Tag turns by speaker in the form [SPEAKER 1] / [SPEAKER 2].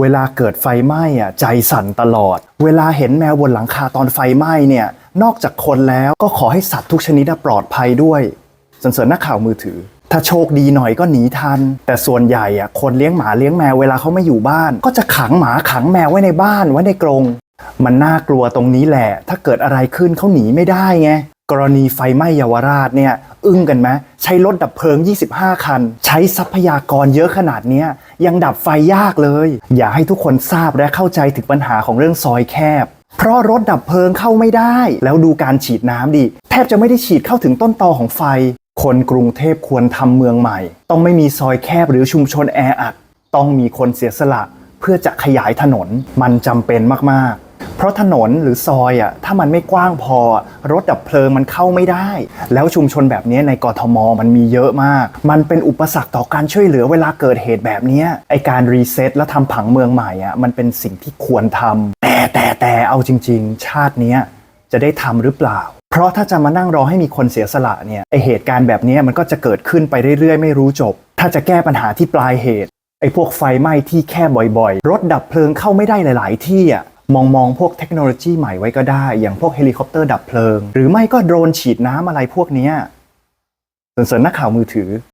[SPEAKER 1] เวลาเกิดไฟไหม้อะใจสั่นตลอด เวลาเห็นแมวบนหลังคาตอนไฟไหม้เนี่ยนอกจากคนแล้วก็ขอให้สัตว์ทุกชนิดปลอดภัยด้วยสันเสริญนักข่าวมือถือ ถ้าโชคดีหน่อยก็หนีทัน แต่ส่วนใหญ่อะคนเลี้ยงหมาเลี้ยงแมวเวลาเขาไม่อยู่บ้าน ก็จะขังหมาขังแมวไว้ในบ้านไว้ในกรง มันน่ากลัวตรงนี้แหละ ถ้าเกิดอะไรขึ้นเขาหนีไม่ได้ไงกรณีไฟไหม้เยาวราชเนี่ยอึ้งกันไหมใช้รถดับเพลิง 25 คัน ใช้ทรัพยากรเยอะขนาดนี้ยยังดับไฟยากเลย อย่าให้ทุกคนทราบและเข้าใจถึงปัญหาของเรื่องซอยแคบ เพราะรถดับเพลิงเข้าไม่ได้ แล้วดูการฉีดน้ำดิ แทบจะไม่ได้ฉีดเข้าถึงต้นตอของไฟ คนกรุงเทพควรทำเมืองใหม่ ต้องไม่มีซอยแคบหรือชุมชนแออัด ต้องมีคนเสียสละเพื่อจะขยายถนน มันจำเป็นมากๆ เพราะถนนหรือซอยอะถ้ามันไม่กว้างพอ รถดับเพลิงมันเข้าไม่ได้ แล้วชุมชนแบบนี้ในกรทมมันมีเยอะมาก มันเป็นอุปสรรคต่อการช่วยเหลือเวลาเกิดเหตุแบบนี้ไอการรีเซ็ตและทำผังเมืองใหม่อะมันเป็นสิ่งที่ควรทำแต่แต่แต่เอาจริง ๆ ชาตินี้จะได้ทำหรือเปล่าเพราะถ้าจะมานั่งรอให้มีคนเสียสละเนี่ยไอเหตุการณ์แบบนี้มันก็จะเกิดขึ้นไปเรื่อยๆ ไม่รู้จบ ถ้าจะแก้ปัญหาที่ปลายเหตุไอ้พวกไฟไหม้ที่แค่บ่อยๆ รถดับเพลิงเข้าไม่ได้หลาย ๆ ที่อะ มองมองพวกเทคโนโลยีใหม่ไว้ก็ได้ อย่างพวกเฮลิคอปเตอร์ดับเพลิง หรือไม่ก็โดรนฉีดน้ำอะไรพวกนี้ส่วนนักข่าวมือถือ